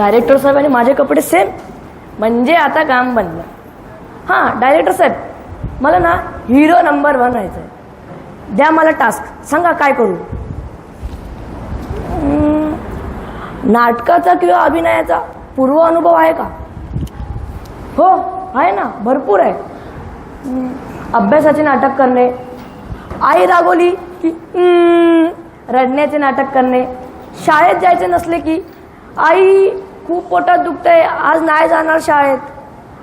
Director साहेब आणि माझे कपडे सेम. म्हणजे आता काम बनलं. हां डायरेक्टर साहेब मला ना हिरो नंबर वन राहायचं आहे द्या मला टास्क. सांगा काय करू? नाटकाचा किंवा अभिनयाचा पूर्व अनुभव आहे का? हो आहे ना भरपूर आहे. अभ्यासाचे नाटक करणे. आई रागवली की रडण्याचे नाटक करणे. शाळेत जायचे नसले की आई खूप पोटात दुखतंय. आज नाही जाणार शाळेत.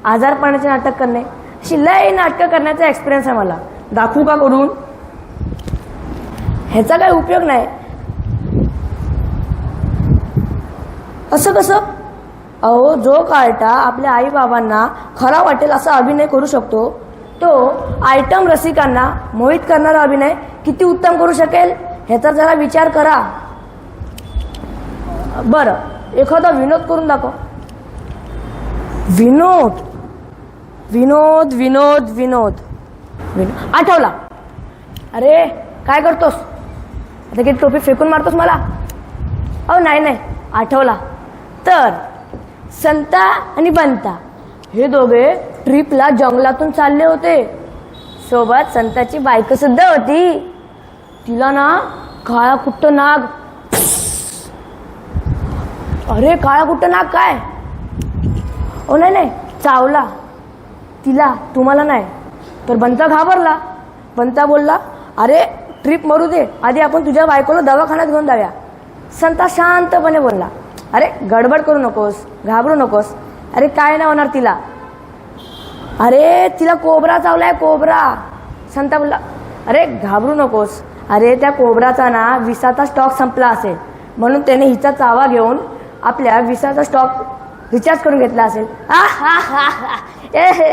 आजारपणाचे नाटक करणे. अशी लय नाटकं करण्याचा एक्सपिरियन्स आहे मला. दाखवू का करून ह्याचा काही उपयोग नाही. असं कसं? अहो जो कार्टा आपल्या आई बाबांना खरा वाटेल असा अभिनय करू शकतो तो आयटम रसिकांना मोहित करणारा अभिनय किती उत्तम करू शकेल? ह्याचा जरा विचार करा. बरं. एखादा विनोद करून दाखव. विनोद. विनोद विनोद विनोद. विनोद आठवला. अरे काय करतोस? आता की टोपी फेकून मारतोस मला? अहो नाही नाही. आठवला. तर संता आणि बंता हे दोघे ट्रिपला जंगलातून चालले होते. सोबत संताची बायको सुद्धा होती. तिला ना काळा कुट्ट नाग. अरे काळा कुठं नाग काय? ओ नाही नाही चावला. तिला तुम्हाला नाही. तर बंता घाबरला. बंता बोलला अरे ट्रिप मरू दे. आधी आपण तुझ्या बायकोला दवाखान्यात घेऊन जाऊया. संता शांतपणे बोलला अरे गडबड करू नकोस घाबरू नकोस. अरे काय नाही होणार तिला. अरे तिला कोबरा चावलाय कोबरा. संता बोलला अरे घाबरू नकोस. अरे त्या कोबराचा ना विसाचा स्टॉक संपला असेल. म्हणून त्याने हिचा चावा घेऊन आपल्या विसाचा स्टॉक रिचार्ज करून घेतला असेल. हा हा हा हा. ए हे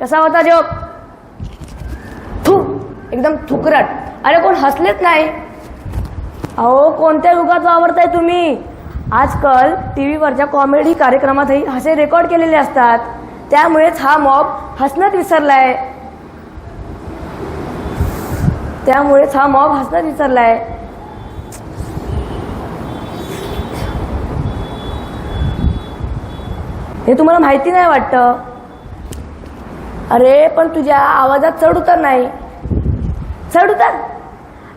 कसा होता जोक थू एकदम थुकरट. अरे कोण हसलेच नाही. अहो कोणत्या युगात वावरताय तुम्ही? आजकाल टी व्हीवरच्या कॉमेडी कार्यक्रमातही हसे रेकॉर्ड केलेले असतात. त्यामुळेच हा मॉब हसणंच विसरलाय. त्यामुळेच हा मॉब हसणंच विसरलाय. हे तुम्हाला माहिती नाही वाटतं? अरे पण तुझ्या आवाजात चढ उतार नाही. चढ उतार.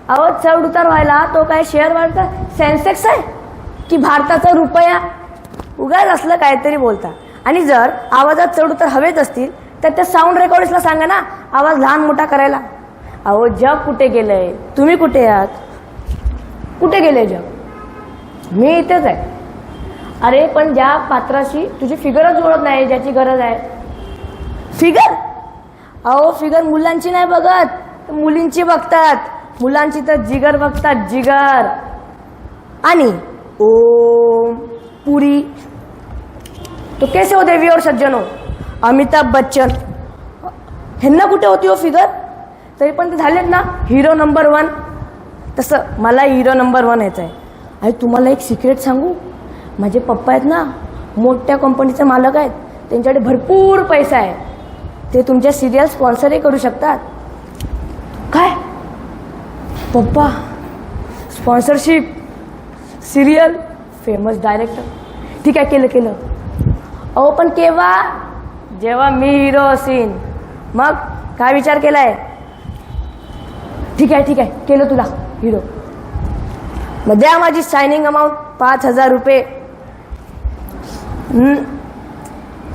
आवाज चढ उतार व्हायला तो काय शेअर वाढता सेन्सेक्स आहे? की भारताचा रुपया? उगाच असलं काहीतरी बोलता. आणि जर आवाजात चढ उतार हवेच असतील तर त्या साऊंड रेकॉर्डिस्टला सांगा ना आवाज लहान मोठा करायला. अहो जग कुठे गेलंय? तुम्ही कुठे आहात? कुठे गेले जग? मी इथेच आहे. अरे पण ज्या पात्राशी तुझी फिगरच जुळत नाही ज्याची गरज आहे. फिगर? अहो फिगर मुलांची नाही बघत. मुलींची बघतात. मुलांची तर जिगर बघतात जिगर. आणि ओम पुरी. तो कैसे हो देवी और सज्जनो? अमिताभ बच्चन. ह्यांना कुठे होती हो फिगर? तरी पण ते झालेत ना हिरो नंबर वन तसं मला हिरो नंबर वन यायचं आहे आणि तुम्हाला एक सिक्रेट सांगू? माझे पप्पा आहेत ना मोठ्या कंपनीचे मालक आहेत. त्यांच्याकडे भरपूर पैसा आहे. ते तुमच्या सिरियल स्पॉन्सरही करू शकतात. काय? पप्पा स्पॉन्सरशिप सिरियल फेमस डायरेक्टर ठीक आहे केलं केलं. अहो पण केव्हा? जेव्हा मी हिरो असीन. मग काय विचार केलाय? ठीक आहे ठीक आहे केलं तुला हिरो मग द्या माझी सायनिंग अमाऊंट पाच हजार रुपये.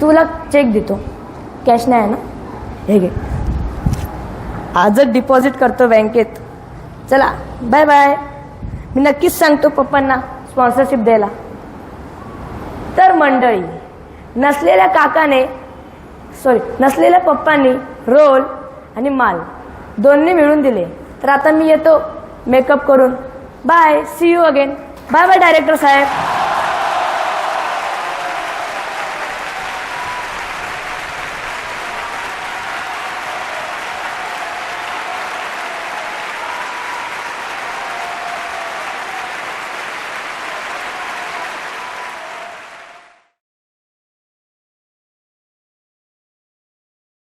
तुला चेक देतो. कॅश नाही आहे ना? हे घे. आजच डिपॉझिट करतो बँकेत. चला बाय बाय मी नक्कीच सांगतो पप्पांना स्पॉन्सरशिप द्यायला. तर मंडळी नसलेल्या काकाने सॉरी नसलेल्या पप्पांनी रोल आणि माल दोन्ही मिळून दिले. तर आता मी येतो मेकअप करून. Bye see you again bye bye director Saheb.